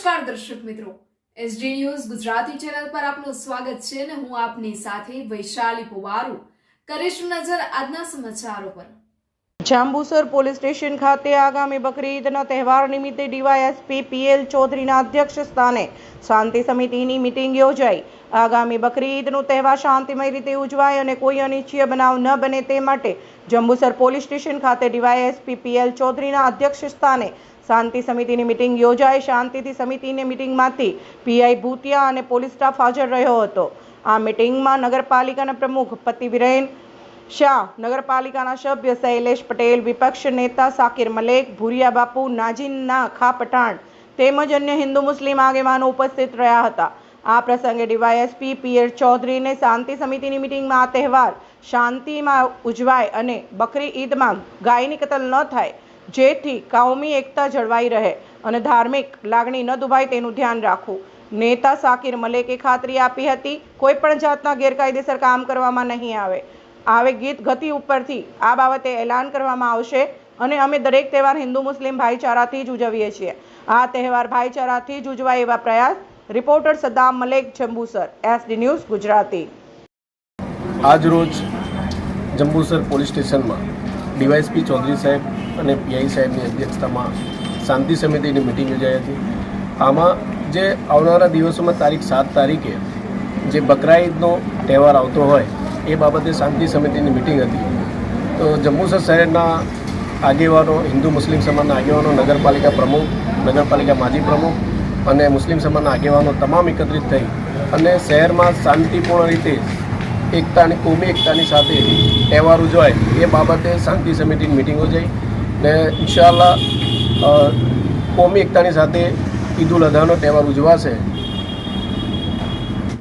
નમસ્કાર દર્શક મિત્રો. એસડી ન્યૂઝ ગુજરાતી ચેનલ પર આપનું સ્વાગત છે અને હું આપની સાથે વૈશાલી પુવારુ. કરીશું નજર આજના સમાચારો પર. જાંબુસર પોલીસ સ્ટેશન ખાતે આગામી બકરી ઈદના તહેવાર નિમિત્તે ડીવાયએસપી પીએલ ચૌધરીના અધ્યક્ષ સ્થાને શાંતિ સમિતિની મિટિંગ યોજાઈ. આગામી બકરી ઈદનો તહેવાર શાંતિમય રીતે ઉજવાય અને કોઈ અનિચ્છીય બનાવ ન બને તે માટે જંબુસર પોલીસ સ્ટેશન ખાતે ડીવાયએસપી પીએલ ચૌધરીના અધ્યક્ષ સ્થાને શાંતિ સમિતિની મિટિંગ યોજાઈ. શાંતિથી સમિતિની મિટિંગમાંથી પીઆઈ ભૂતિયા અને પોલીસ સ્ટાફ હાજર રહ્યો હતો. આ મિટિંગમાં નગરપાલિકાના પ્રમુખ પતિ વિરેન શાહ, નગરપાલિકાના સભ્ય શૈલેષ પટેલ, વિપક્ષ નેતા સાકિર મલેક, ભૂરિયા બાપુ, નાજીના ખા પઠાણ તેમજ અન્ય હિન્દુ મુસ્લિમ આગેવાનો ઉપસ્થિત રહ્યા હતા. આ પ્રસંગે ડીવાયએસપી પીએર ચૌધરીને શાંતિ સમિતિની મિટિંગમાં આ તહેવાર શાંતિમાં ઉજવાય અને બકરી ઈદમાં ગાયની કતલ ન થાય જેથી કાઉમી એકતા જળવાઈ રહે અને ધાર્મિક લાગણી ન દુભાય તેનું ધ્યાન રાખવું. નેતા સાકિર મલેકે ખાતરી આપી હતી, કોઈ પણ જાતના ગેરકાયદેસર કામ કરવામાં નહીં આવે. આવે ગીત ગતિ ઉપરથી આ બાબતે એલાન કરવામાં આવશે અને અમે દરેક તહેવાર હિન્દુ મુસ્લિમ ભાઈચારાથી જ ઉજવીએ છીએ. આ તહેવાર ભાઈચારાથી જ ઉજવાય એવા પ્રયાસ, reporter Saddam Malek, Jambusar, SD news, Gujarati. આજરોજ જંબુસર પોલીસ સ્ટેશનમાં ડીવાયસપી ચૌધરી સાહેબ અને પીઆઈ સાહેબની અધ્યક્ષતામાં શાંતિ સમિતિની મિટિંગ યોજાઈ હતી. આમાં જે આવનારા દિવસોમાં તારીખ સાત તારીખે જે બકરા ઈદનો તહેવાર આવતો હોય, એ બાબતે શાંતિ સમિતિની મિટિંગ હતી. તો જંબુસર શહેરના આગેવાનો, હિન્દુ મુસ્લિમ સમાજના આગેવાનો, નગરપાલિકા પ્રમુખ, નગરપાલિકા માજી પ્રમુખ અને મુસ્લિમ સમાજના આગેવાનો તમામ એકત્રિત થઈ અને શહેરમાં શાંતિપૂર્ણ રીતે એકતાની, કોમી એકતાની સાથે તહેવાર ઉજવાય, એ બાબતે શાંતિ સમિતિની મિટિંગો જઈ ને ઇન્શાલ્લા કોમી એકતાની સાથે ઈદ ઉલ અઝાનો તહેવાર ઉજવાશે.